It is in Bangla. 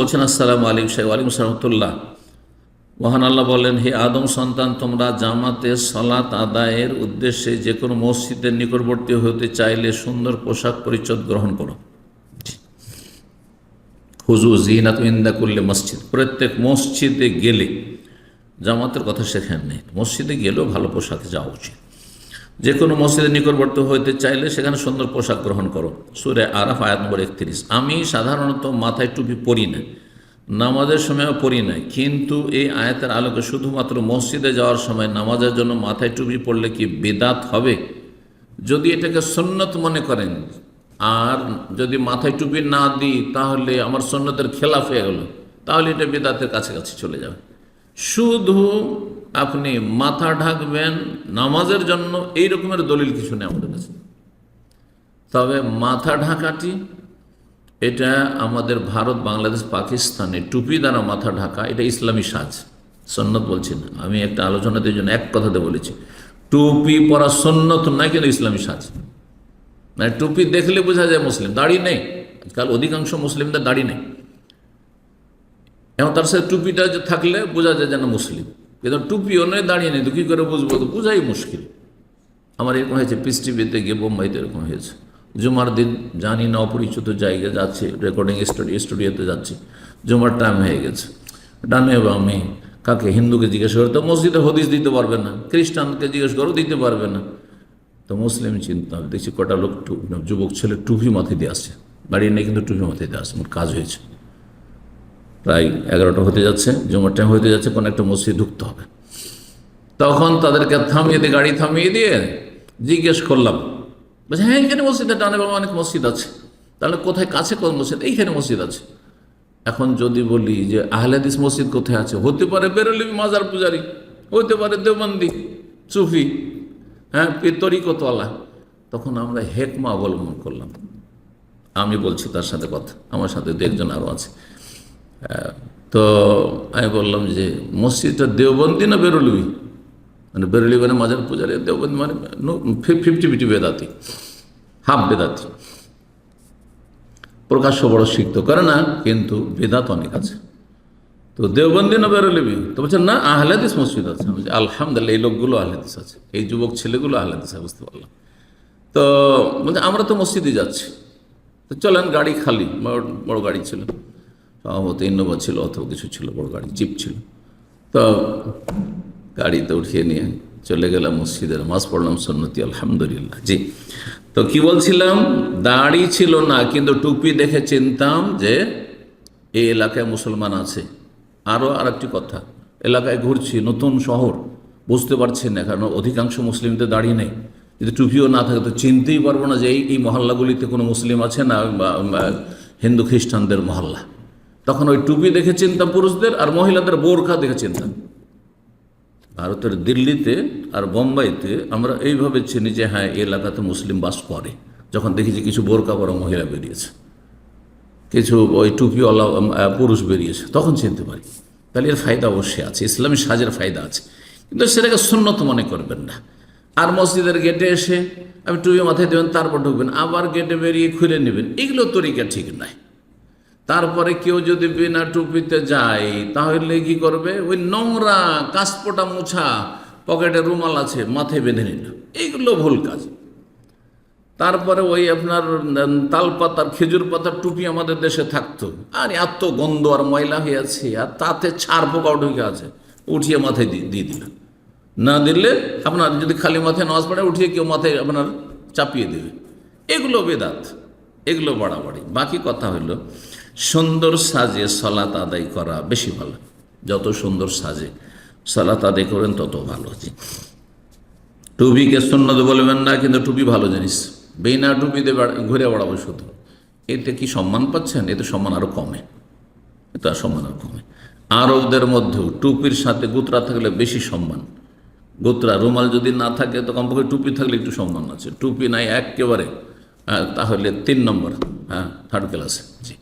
বলছেন, আসসালামু আলাইকুম সাহেব আলিম সাহমতুল্লাহ মহান আল্লাহ বলেন হে আদম সন্তান, তোমরা জামাতে সালাত আদায়ের উদ্দেশ্যে যে কোনো মসজিদের নিকটবর্তী হতে চাইলে সুন্দর পোশাক পরিচ্ছদ গ্রহণ করো। হুজু, জিনাত ইন্দা করলে মসজিদ। প্রত্যেক মসজিদে গেলে জামাতের কথা সেখানে নেই। মসজিদে গেলেও ভালো পোশাকে যাওয়া উচিত। যে কোনো মসজিদের নিকটবর্তী হইতে চাইলে সেখানে সুন্দর পোশাক গ্রহণ করো। সুরে আরাফ, আয়াত নম্বর একত্রিশ। আমি সাধারণত মাথায় টুপি পরি না, নামাজের সময়ও পরি না, কিন্তু এই আয়াতের আলোকে শুধুমাত্র মসজিদে যাওয়ার সময় নামাজের জন্য মাথায় টুপি পড়লে কি বেদাত হবে? যদি এটাকে সন্ন্যত মনে করেন, আর যদি মাথায় টুপি না দিই, তাহলে আমার সন্ন্যতের খেলাফ হয়ে গেল, তাহলে এটা বেদাতের কাছাকাছি চলে যাবে। শুধু আপনি মাথা ঢাকবেন নামাজের জন্য, এই রকমের দলিল কিছু নেই আমাদের কাছে। তবে মাথা ঢাকাটি, এটা আমাদের ভারত, বাংলাদেশ, পাকিস্তানে টুপি দ্বারা মাথা ঢাকা, এটা ইসলামী সাজ। সন্ন্যত বলছি না। আমি একটা আলোচনাতে জন্য এক কথাতে বলেছি। টুপি পরা সন্ন্যত নয়, কিন্তু ইসলামী সাজ। মানে টুপি দেখলে বোঝা যায় মুসলিম, দাড়ি নেই। আজকাল অধিকাংশ মুসলিমদের দাড়ি নেই। এবং তার সাথে টুপিটা থাকলে বোঝা যায় যেন মুসলিম। কিন্তু টুপিও নয় দাঁড়িয়ে নেই, তো কী করে বুঝব? তো বোঝাই মুশকিল। আমার এরকম হয়েছে, পিস টিভিতে গিয়ে বোম্বাইতে এরকম হয়েছে। জুমার দিন জানি না অপরিচিত জায়গায় যাচ্ছে রেকর্ডিং স্টুডিও স্টুডিওতে যাচ্ছি। জুমার টাইম হয়ে গেছে। ডানে বামে কাকে? হিন্দুকে জিজ্ঞেস করো, তো মসজিদে হদিস দিতে পারবে না? খ্রিস্টানকে জিজ্ঞেস করো, দিতে পারবে না? তো মুসলিম চিন্তা, দেখছি কটা লোক যুবক ছেলে টুপি মাথায় দিয়ে আসছে। বাড়ি নেই কিন্তু টুপি মাথায় দিয়ে আসছে কাজ হয়েছে। প্রায় এগারোটা হতে যাচ্ছে, জুমার টাইম হতে যাচ্ছে, কোনো একটা মসজিদ ঢুকতে হবে। তখন তাদেরকে থামিয়ে দিয়ে, গাড়ি থামিয়ে দিয়ে জিজ্ঞেস করলাম, বলছে হ্যাঁ এইখানে মসজিদে ডানে বাবা অনেক মসজিদ আছে। তাহলে কোথায়, কাছে কোন মসজিদ? এইখানে মসজিদ আছে। এখন যদি বলি যে আহলাদিস মসজিদ কোথায় আছে? হতে পারে বেরোলি মাজার পূজারি, হতে পারে দেওবন্দি, সুফি হ্যাঁ তরিকতওয়ালা। তখন আমরা হেকমা অবলম্বন করলাম। আমি বলছি তার সাথে কথা, আমার সাথে দু একজন আরও আছে। তো আমি বললাম যে মসজিদটা দেওবন্দি না বেরোলবি? মানে বেরোলি মানে মাজার পূজারে, দেওবন্দি মানে ফিফটি ফিফটি বেদাতি হাফ বেদাতি। প্রকাশ্য বড় শিখতে করে না কিন্তু বেদাত অনেক আছে। তো দেওবন্দি না বেরোলিবি? তো বলছেন না, আহলাদিস মসজিদ আছে। আমি আলহামদুলিল্লাহ, এই লোকগুলো আহলাদিস আছে। এই যুবক ছেলেগুলো আহলাদিস বুঝতে পারলাম। তো বলছে, আমরা তো মসজিদে যাচ্ছি। তো চলেন, গাড়ি খালি বড় গাড়ি ছিল। সম্ভবত ইনোভা ছিল অথবা কিছু ছিল, বড় গাড়ি, জিপ ছিল। তো গাড়িতে উঠিয়ে নিয়ে চলে গেলাম মসজিদের মাস পড়লাম সন্নতি, আলহামদুলিল্লাহ। জি। তো কি বলছিলাম? দাড়ি ছিল না, কিন্তু টুপি দেখে চিনতাম যে এই এলাকায় মুসলমান আছে। আরও আরেকটি কথা, এলাকায় ঘুরছি, নতুন শহর, বুঝতে পারছি না, কারণ অধিকাংশ মুসলিমদের দাড়ি নেই। যদি টুপিও না থাকে, তো চিনতেই পারব না যে এই মহল্লাগুলিতে কোনো মুসলিম আছে না হিন্দু খ্রিস্টানদের মহল্লা। তখন ওই টুপি দেখে চিনতাম পুরুষদের আর মহিলাদের বোরখা দেখে চিনতাম। ভারতের দিল্লিতে আর বোম্বাইতে আমরা এইভাবে চিনি যে হ্যাঁ এলাকাতে মুসলিম বাস করে। যখন দেখি যে কিছু বোরকা পরা মহিলা বেরিয়েছে, কিছু ওই টুপিওয়ালা পুরুষ বেরিয়েছে, তখন চিনতে পারি। তাহলে এর ফায়দা অবশ্যই আছে, ইসলামী সাজের ফায়দা আছে। কিন্তু সেটাকে সুন্নত মনে করবেন না। আর মসজিদের গেটে এসে, আমি টুপি মাথায় দেবেন, তারপর ঢুকবেন, আবার গেটে বেরিয়ে খুলে নেবেন, এগুলো তরিকা ঠিক নয়। তারপরে কেউ যদি বিনা টুপিতে যায়, তাহলে কি করবে? ওই নোংরা কাঁচপোটা মুছা পকেটে রুমাল আছে, মাথায় বেঁধে নিল। এইগুলো ভুল কাজ। তারপরে ওই আপনার তাল পাতার খেজুর পাতার টুপি আমাদের দেশে থাকতো। আর এত গন্ধ আর ময়লা হয়ে আছে, আর তাতে ছাড় পোকাও ঢুকে আছে। উঠিয়ে মাথায় দিয়ে দিল। না দিলে আপনার যদি খালি মাথায় নামাজ পড়ে, উঠিয়ে কেউ মাথায় আপনার চাপিয়ে দেবে। এগুলো বেদাত, এগুলো বাড়াবাড়ি। বাকি কথা হলো সুন্দর সাজে সলাত আদায় করা বেশি ভালো। যত সুন্দর সাজে সলাত আদায় করেন তত ভালো জি। টুপিকে সুন্নত বলবেন না, কিন্তু টুপি ভালো জিনিস। বিনা টুপিতে ঘুরে বেড়াবো শুধু। এতে কি সম্মান পাচ্ছেন? এতে সম্মান আরও কমে। এটা সম্মান আরও কমে। আরবদের মধ্যেও টুপির সাথে গুতরা থাকলে বেশি সম্মান। গোত্রা রুমাল যদি না থাকে, তো কমপক্ষে টুপি থাকলে একটু সম্মান আছে। টুপি নাই একেবারে তাহলে তিন নম্বর হ্যাঁ থার্ড ক্লাসে জি।